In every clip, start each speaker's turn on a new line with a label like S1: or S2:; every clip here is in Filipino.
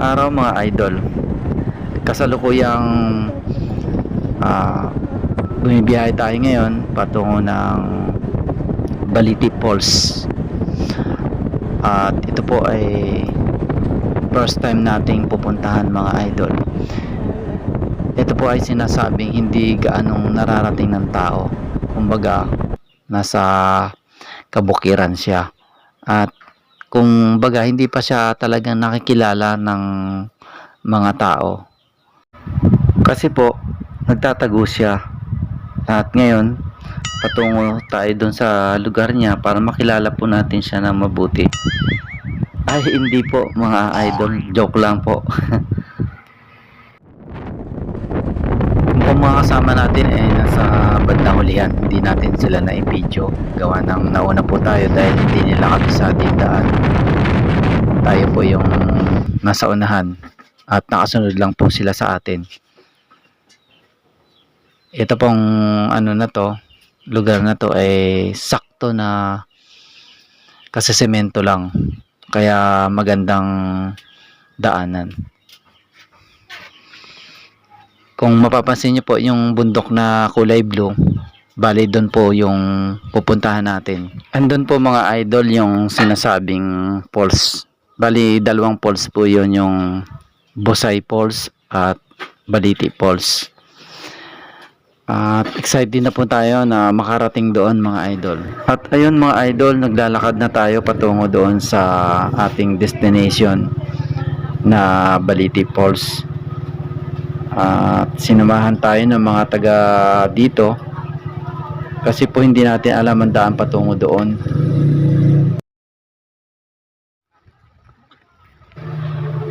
S1: Magandang araw mga idol. Kasalukuyang ah bumibiyahe tayo ngayon patungo ng Baliti Falls. At ito po ay first time nating pupuntahan mga idol. Ito po ay sinasabing hindi gaanong nararating ng tao. Kumbaga, nasa kabukiran siya. At kung baga hindi pa siya talagang nakikilala ng mga tao. Kasi po, nagtatago siya. At ngayon, patungo tayo doon sa lugar niya para makilala po natin siya ng mabuti. Ay, hindi po mga idol. Joke lang po. Yung mga kasama natin ay nasa bandang hulihan. Hindi natin sila na i-video. Gawa ng nauna po tayo dahil hindi nila kabisado yung daan. Tayo po yung nasa unahan at nakasunod lang po sila sa atin. Ito pong ano na to, lugar na to ay sakto na kasi semento lang. Kaya magandang daanan. Kung mapapansin niyo po yung bundok na kulay blue, bali doon po yung pupuntahan natin. Andun po mga idol yung sinasabing falls. Bali dalawang falls po yon yung Bosay Falls at Baliti Falls. At excited na po tayo na makarating doon mga idol. At ayun mga idol, naglalakad na tayo patungo doon sa ating destination na Baliti Falls. At sinamahan tayo ng mga taga dito kasi po hindi natin alam ang daan patungo doon.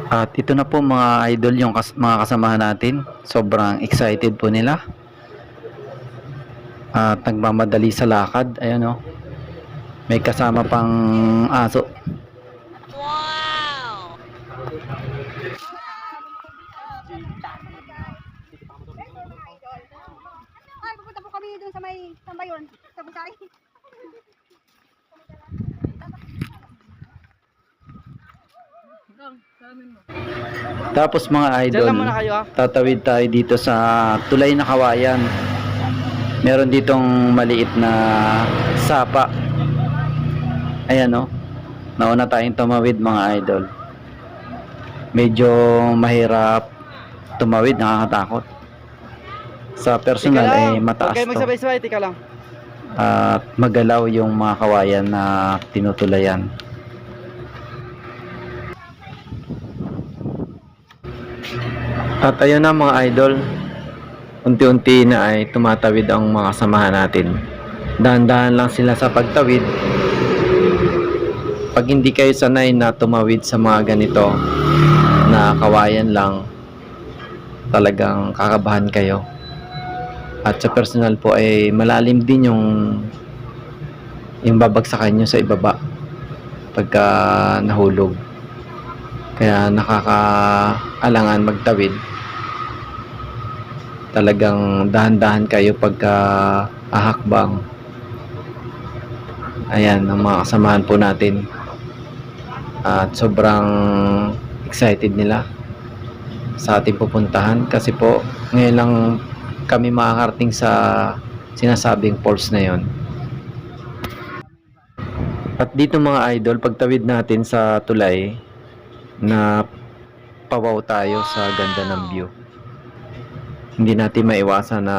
S1: At ito na po mga idol yung kas- mga kasamahan natin. Sobrang excited po nila. At nagmamadali sa lakad. Ayan o. May kasama pang aso.
S2: Sa may sambayon, sa Busay.
S1: Tapos mga idol,
S3: ah.
S1: tatawid tayo dito sa tulay na kawayan. Meron ditong maliit na sapa. Ayan o. Nauna tayong tumawid mga idol. Medyo mahirap tumawid, nakakatakot. Sa personal ay mataas
S3: Huwag kayo
S1: to.
S3: magsabay-sabay, tika lang.
S1: At magalaw yung mga kawayan na tinutulayan. At ayun na mga idol, unti-unti na ay tumatawid ang mga samahan natin. Dahan-dahan lang sila sa pagtawid. Pag hindi kayo sanay na tumawid sa mga ganito na kawayan lang, talagang kakabahan kayo. At sa personal po ay malalim din yung yung babagsakan nyo sa ibaba pagka nahulog. Kaya nakakaalangan magtawid. Talagang dahan-dahan kayo pagka ahakbang. Ayan, ang mga kasamahan po natin. At sobrang excited nila sa ating pupuntahan kasi po ngayon lang kami makakarating sa sinasabing falls na yon. At dito mga idol, pagtawid natin sa tulay, na pawaw tayo sa ganda ng view. Hindi natin maiwasan na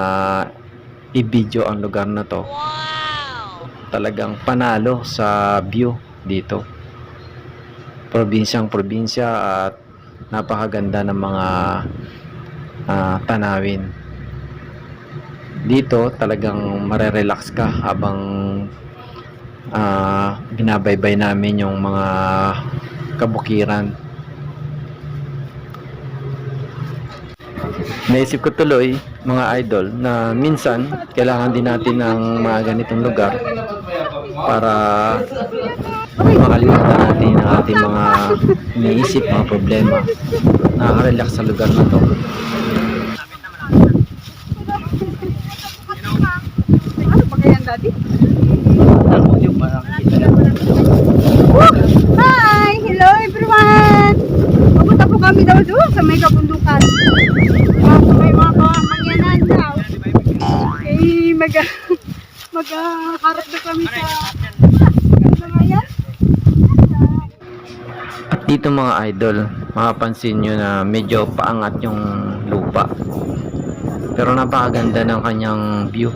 S1: i-video ang lugar na to. Talagang panalo sa view dito. Probinsyang probinsya at napakaganda ng mga ah, tanawin. Dito talagang marerelax ka habang ah, binabaybay namin yung mga kabukiran. Naisip ko tuloy, mga idol, na minsan kailangan din natin ng mga ganitong lugar para makalimutan natin ang ating mga iniisip, mga problema. Nakaka-relax sa lugar na to.
S3: Daddy.
S2: Hi! Hello everyone! Pupunta po kami daw doon sa may kabundukan. Ah, sa may mga mangyanan daw. Eh, mag magharap na kami sa
S1: dito mga idol, mapapansin nyo na medyo paangat yung lupa. Pero napakaganda ng kanyang view.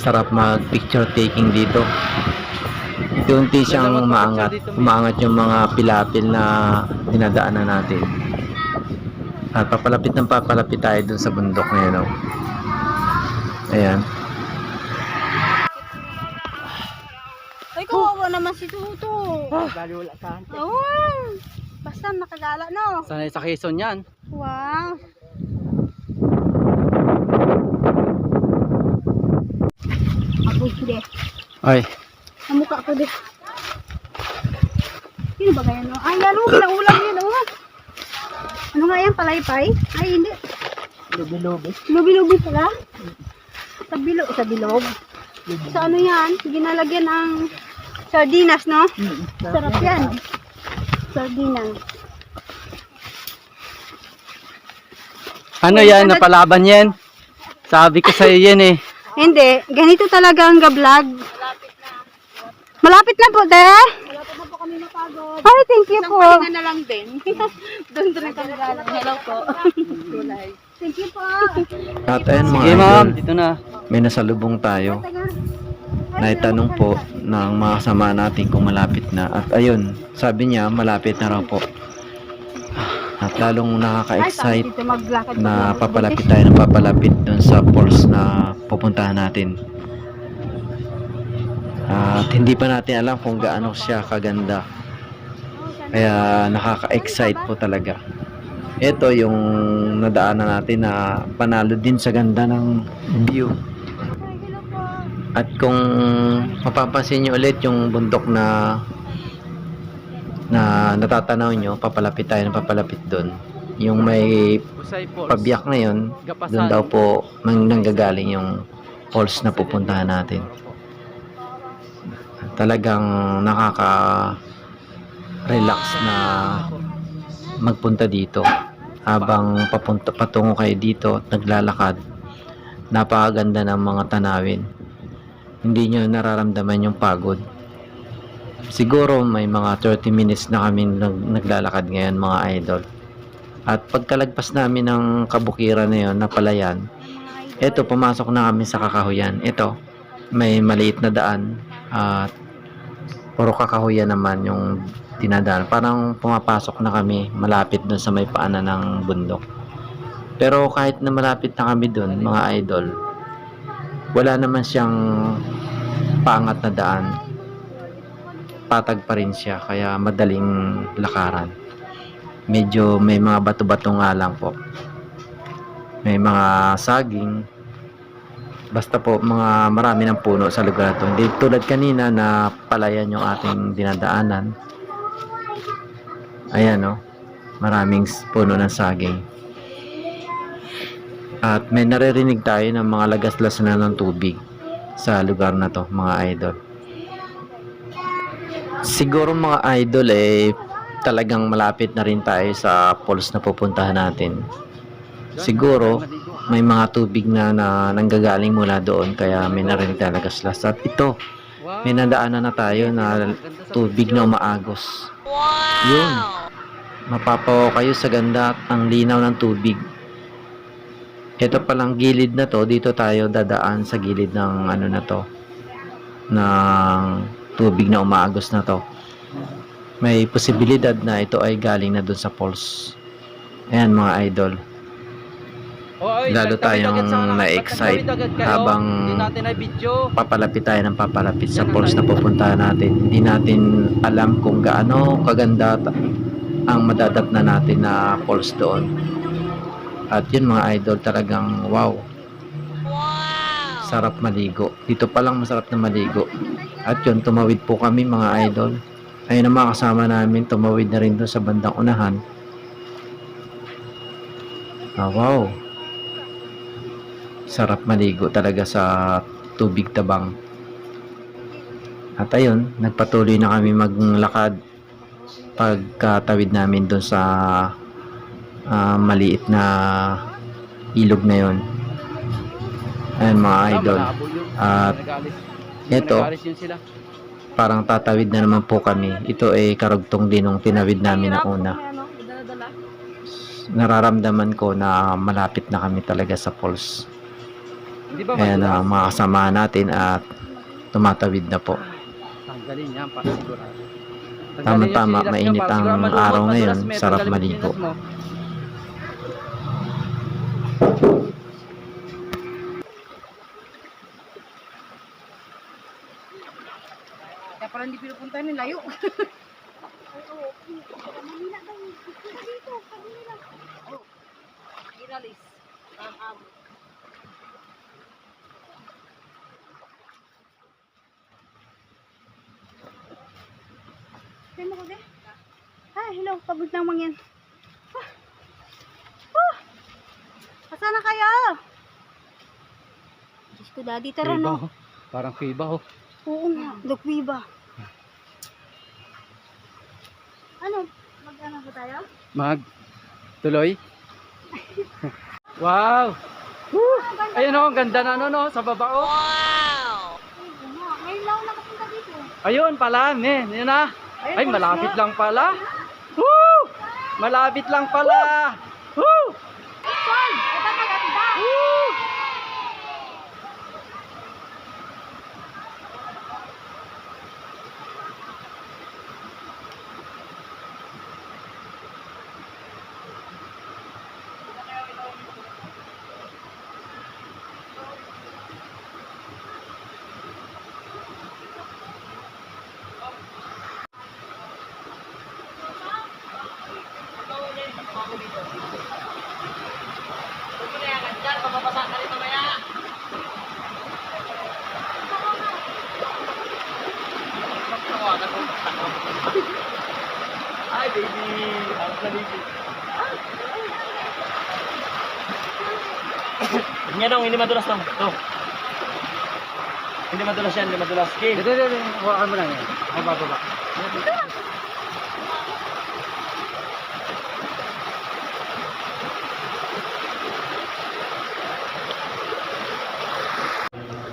S1: Sarap mag picture taking dito. Unti siyang umaangat. Umaangat yung mga pilapil na dinadaanan natin. At papalapit ng papalapit tayo dun sa bundok na yun. Oh. Ayan.
S2: Ay, kawawa naman si Tuto.
S3: Dali wala ka.
S2: Oo. Basta nakagala, no?
S3: Sanay sa Quezon yan.
S2: Wow. Hindi.
S1: Ay,
S2: Ang mukha ko din. Sino ba ganyan? no? Ay, yan o. Pinaulam yun o. Ano nga yan? Palaypay? Ay, hindi.
S3: Lubi-lubi.
S2: Lubi-lubi pala. Sa bilog. Sa bilog. Sa ano yan? Ginalagyan ng sardinas, no? Sarap yan. Sardinas.
S3: Ano yan? Napalaban yan? Sabi ko sa'yo yan eh.
S2: Hindi. Ganito talaga ang gablog. Malapit na po, te. Malapit na po kami mapagod. Ay, thank you po.
S4: na lang din. Doon doon kami galang. Hello po.
S2: Thank you po.
S1: at ayan mga
S3: Sige
S1: idol.
S3: ma'am, dito na.
S1: May nasalubong tayo. Naitanong po ng mga kasama natin kung malapit na. At ayun, sabi niya malapit na raw po. At lalong nakaka-excite na papalapit tayo ng papalapit dun sa falls na pupuntahan natin. At hindi pa natin alam kung gaano siya kaganda. Kaya nakaka-excite po talaga. Ito yung nadaanan natin na panalo din sa ganda ng view. At kung mapapansin nyo ulit yung bundok na na natatanaw nyo, papalapit tayo ng papalapit doon. Yung may pabiyak na yun, doon daw po nang nanggagaling yung falls na pupuntahan natin. Talagang nakaka relax na magpunta dito habang papunta patungo kayo dito at naglalakad napakaganda ng mga tanawin hindi nyo nararamdaman yung pagod siguro may mga 30 minutes na kami nag- naglalakad ngayon mga idol at pagkalagpas namin ng kabukiran na yun na palayan eto pumasok na kami sa kakahuyan ito may maliit na daan at puro kakahuyan naman yung dinadaan. Parang pumapasok na kami malapit dun sa may paanan ng bundok. Pero kahit na malapit na kami dun, mga idol, wala naman siyang paangat na daan. Patag pa rin siya, kaya madaling lakaran. Medyo may mga bato-bato nga lang po. May mga saging, basta po mga marami ng puno sa lugar na to. Hindi tulad kanina na palayan yung ating dinadaanan. Ayan no. Maraming s- puno ng saging. At may naririnig tayo ng mga lagaslas na ng tubig sa lugar na to, mga idol. Siguro mga idol eh talagang malapit na rin tayo sa falls na pupuntahan natin. Siguro may mga tubig na, na nanggagaling mula doon kaya may narinig tayo lagaslas. At ito,
S3: Wow.
S1: may nadaanan na tayo na tubig na umaagos. Yun. Mapapaw kayo sa ganda at ang linaw ng tubig. Ito palang gilid na to, dito tayo dadaan sa gilid ng ano na to, ng tubig na umaagos na to. May posibilidad na ito ay galing na doon sa falls. Ayan mga idol.
S3: Oy,
S1: Lalo tayong na-excite habang papalapit tayo ng papalapit sa falls na pupuntahan natin. Hindi natin alam kung gaano kaganda ang madadat na natin na falls doon. At yun mga idol talagang wow. Sarap maligo. Dito pa lang masarap na maligo. At yun, tumawid po kami mga idol. Ayun ang mga kasama namin, tumawid na rin doon sa bandang unahan. Ah, wow. Sarap maligo talaga sa tubig tabang. At ayun, nagpatuloy na kami maglakad pagkatawid namin doon sa ah, maliit na ilog na yon. Ayan mga idol. At
S3: sila.
S1: parang tatawid na naman po kami. Ito ay karugtong din nung tinawid namin na una. Nararamdaman ko na malapit na kami talaga sa falls. Ayan ang mga kasamahan natin at tumatawid na po. Tama-tama, mainit ang araw ngayon, sarap maligo.
S3: sinilas mo.
S4: Kaya pala hindi pinupunta ni layo. Iralis. Um, um.
S2: Kaya mo ko de. Ay, hello. Pagod na mangyan. Ah. Ah. Asa na kayo? Diyos ko, daddy, tara no.
S3: oh. Parang kiba oh.
S2: Oo nga, Dokwiba. Ano? Mag-ano ba tayo?
S3: Mag tuloy. wow! Woo! Ayun oh, ang ganda na ano no, sa baba oh.
S2: Ano? Ngayon lang nakapunta dito.
S3: Ayun pala, men. Yun na. Ay, malapit lang pala. Woo! Malapit lang pala. Woo!
S5: Madulas dong. Ito. Hindi madulas yan, hindi madulas. Okay.
S3: Dito, dito, dito. Hawakan mo lang yan. Ay, bababa.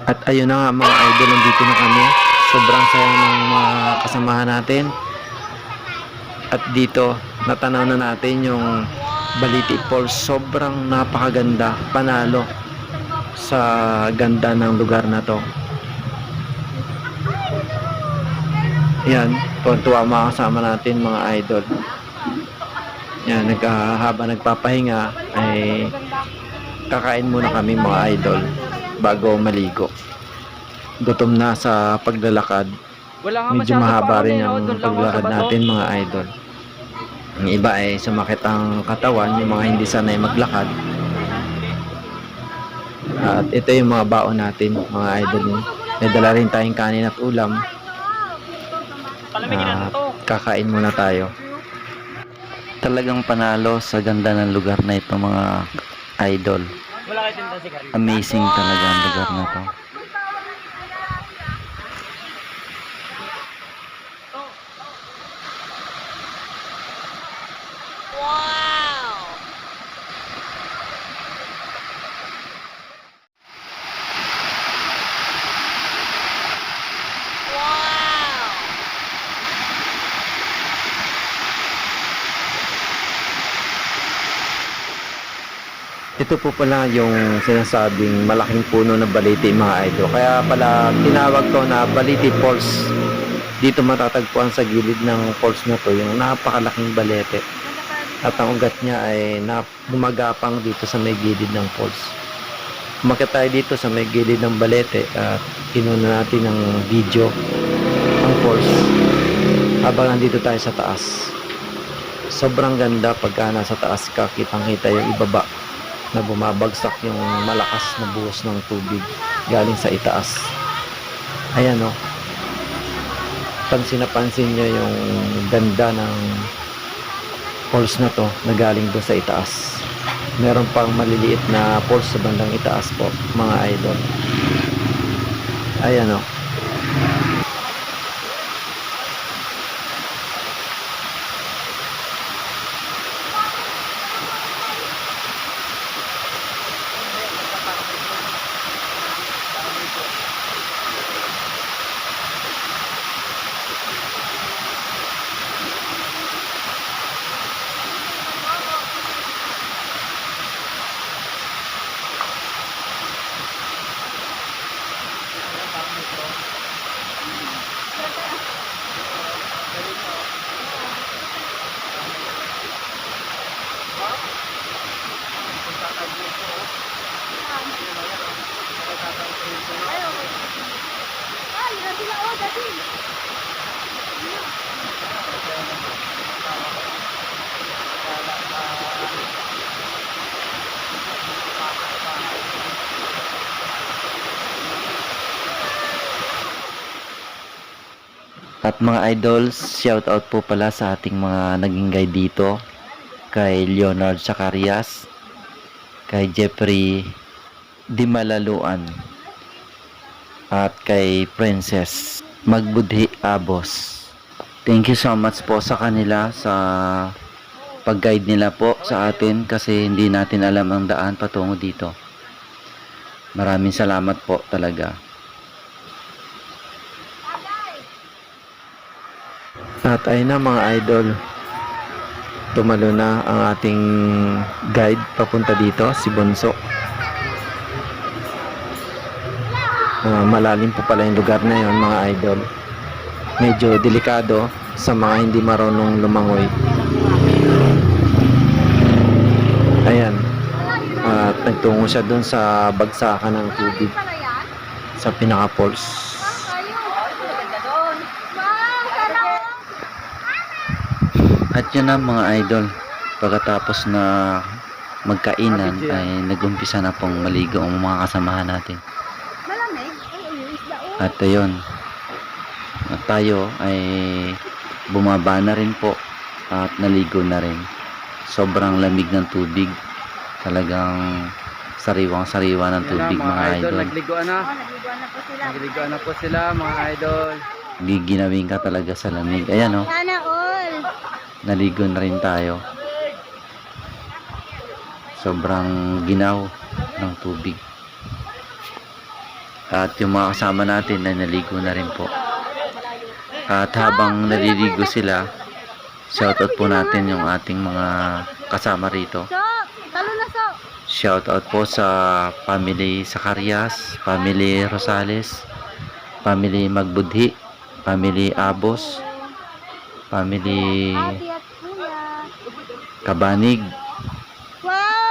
S1: At ayun na nga mga idol, nandito na kami. Sobrang saya ng mga kasamahan natin. At dito, natanaw na natin yung Baliti Falls. Sobrang napakaganda, panalo sa ganda ng lugar na to. Yan, tuwa mga kasama natin mga idol. Yan, nag, ah, habang nagpapahinga ay kakain muna kami mga idol bago maligo. Gutom na sa paglalakad. Medyo mahaba rin ang paglakad natin mga idol. Ang iba ay sumakit ang katawan, yung mga hindi sanay maglakad. At ito yung mga baon natin, mga idol. May dala rin tayong kanin at ulam. At kakain muna tayo. Talagang panalo sa ganda ng lugar na ito mga idol. Amazing talaga ang lugar na to. Ito po pala yung sinasabing malaking puno ng baliti mga idol. Kaya pala tinawag to na Baliti Falls. Dito matatagpuan sa gilid ng falls na to yung napakalaking balete. At ang ugat niya ay na gumagapang dito sa may gilid ng falls. Umakyat tayo dito sa may gilid ng balete at kinuna natin ng video ang falls habang nandito tayo sa taas. Sobrang ganda pagka nasa taas ka, kitang kita yung ibaba na bumabagsak yung malakas na buhos ng tubig galing sa itaas. Ayan o. Pansin na pansin nyo yung ganda ng falls na to na galing doon sa itaas. Meron pang maliliit na falls sa bandang itaas po, mga idol.
S3: Ayan o. At mga idols, shout out po pala sa ating mga naging guide dito. Kay Leonard Zacarias, kay Jeffrey Dimalaluan, at kay Princess Magbudhi Abos. Thank you so much po sa kanila sa pag-guide nila po sa atin kasi hindi natin alam ang daan patungo dito. Maraming salamat po talaga. At ayun na mga idol. Tumalo na ang ating guide papunta dito, si Bonso. Ah, malalim po pala yung lugar na yon mga idol. Medyo delikado sa mga hindi marunong lumangoy. Ayan. At nagtungo siya doon sa bagsakan ng tubig sa pinaka-falls. At yun na mga idol, pagkatapos na magkainan ay nagumpisa na pong maligo ang mga kasamahan natin.
S2: Malamig. Ay, ay, isda oh.
S3: At ayun, at tayo ay bumaba na rin po at naligo na rin. Sobrang lamig ng tubig. Talagang sariwang sariwa ng tubig mga idol.
S5: Nagliguan na.
S2: Oh, naliguan na po sila.
S5: Nagliguan na po sila mga idol.
S3: Giginawin ka talaga sa lamig. Ayan o,
S2: Sana all.
S3: naligo na rin tayo. Sobrang ginaw ng tubig. At yung mga kasama natin na naligo na rin po. At habang naliligo sila, shoutout po natin yung ating mga kasama rito. Shoutout po sa family Zacarias, family Rosales, family Magbudhi, family Abos, family. Kabanig,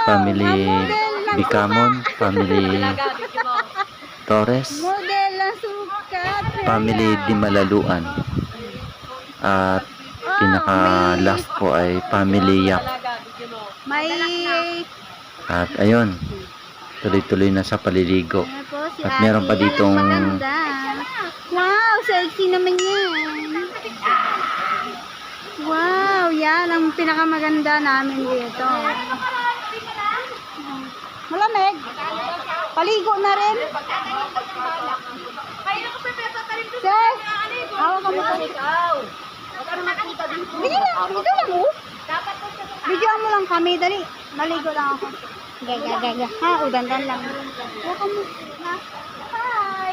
S3: family
S2: ng
S3: Bicamon, family Torres, family Dimalaluan. At pinaka last po ay family Yap.
S2: May...
S3: At ayun, tuloy-tuloy na sa paliligo. At meron pa ditong-.
S2: Wow, sexy naman yan. Wow, yan ang pinakamaganda namin dito. Malamig. Paligo na rin. Sis, hawak ka mo pa. Bigyan lang, dito lang oh. Bigyan mo lang kami, dali. Maligo lang ako. Gaga, gaga. Ha, o, dandan lang. Hawak ka mo. Ha? Hi.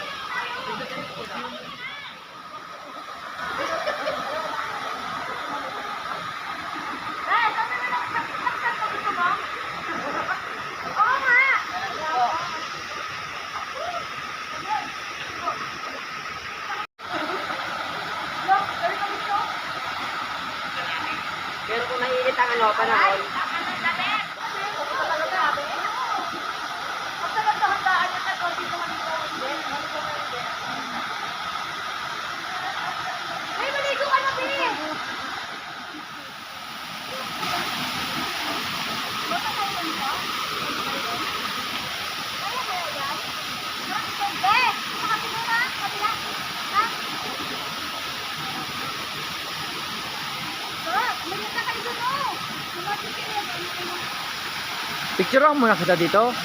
S2: mainit ang ano, panahon.
S5: Picturean muna kita dito.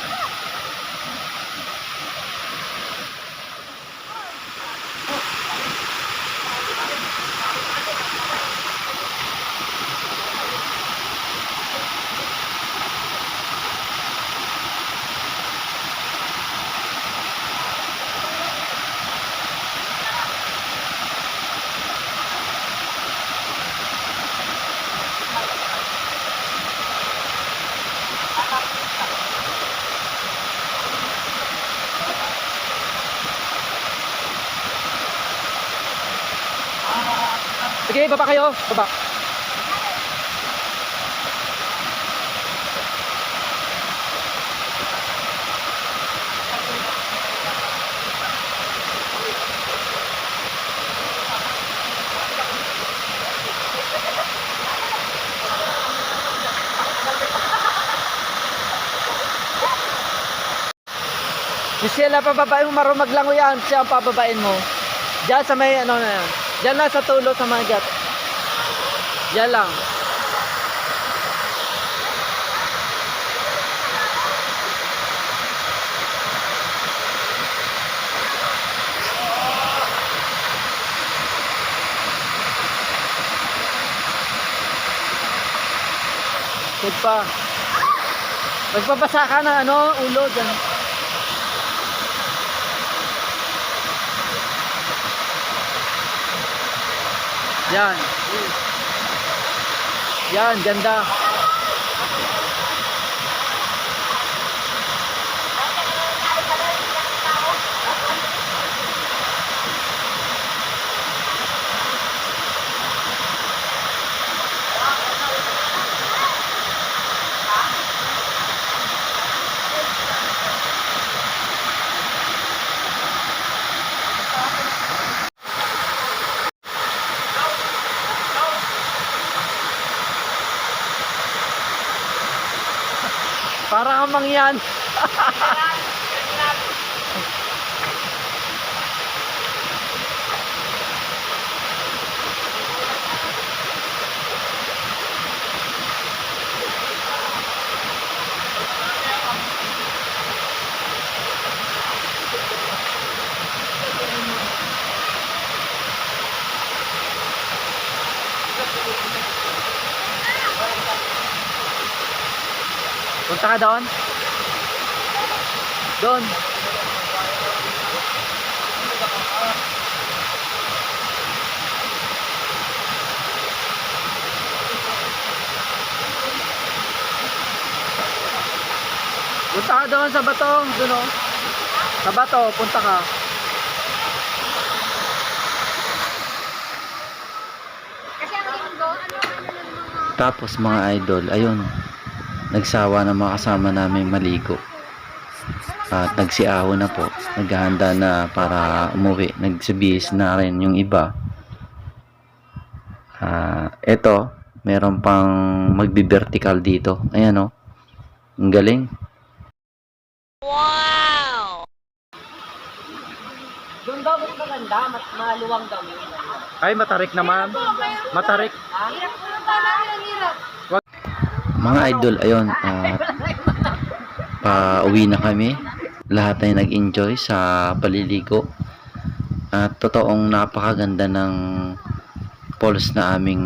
S5: Sige, baba kayo. Baba. Michelle, pababain mo marumag lang mo yan. Siya ang pababain mo. Diyan sa may ano na yan. Diyan lang sa tulo sa mga gat. Diyan lang. Magpa. Magpapasa ka ng ano, ulo dyan. Yan. Yan, ganda. Parang amang yan. Punta ka doon? Doon. Punta ka doon sa bato. Doon o. Sa bato, punta ka.
S4: Kasi ang linggo, ano, ano.
S3: Tapos mga idol, ayun, nagsawa na mga kasama namin maligo. At nagsiaho na po. Naghahanda na para umuwi. Nagsibihis na rin yung iba. Ah, eto, meron pang magbi-vertical dito. Ayan oh. Ang galing.
S2: Doon daw mas maganda, mas maluwang daw.
S5: Ay, matarik naman. Matarik.
S4: Hirap ko lang hirap.
S3: Mga idol, ayun, ah, pa-uwi na kami. Lahat ay nag-enjoy sa paliligo. At totoong napakaganda ng falls na aming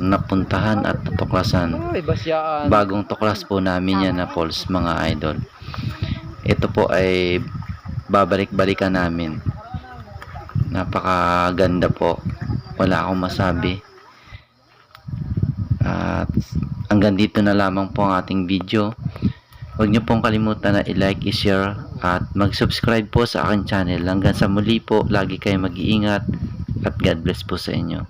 S3: napuntahan at natuklasan. Bagong tuklas po namin yan na falls mga idol. Ito po ay babalik-balikan namin. Napakaganda po. Wala akong masabi. At hanggang dito na lamang po ang ating video. Huwag niyo pong kalimutan na i-like, i-share at mag-subscribe po sa aking channel. Hanggang sa muli po, lagi kayo mag-iingat at God bless po sa inyo.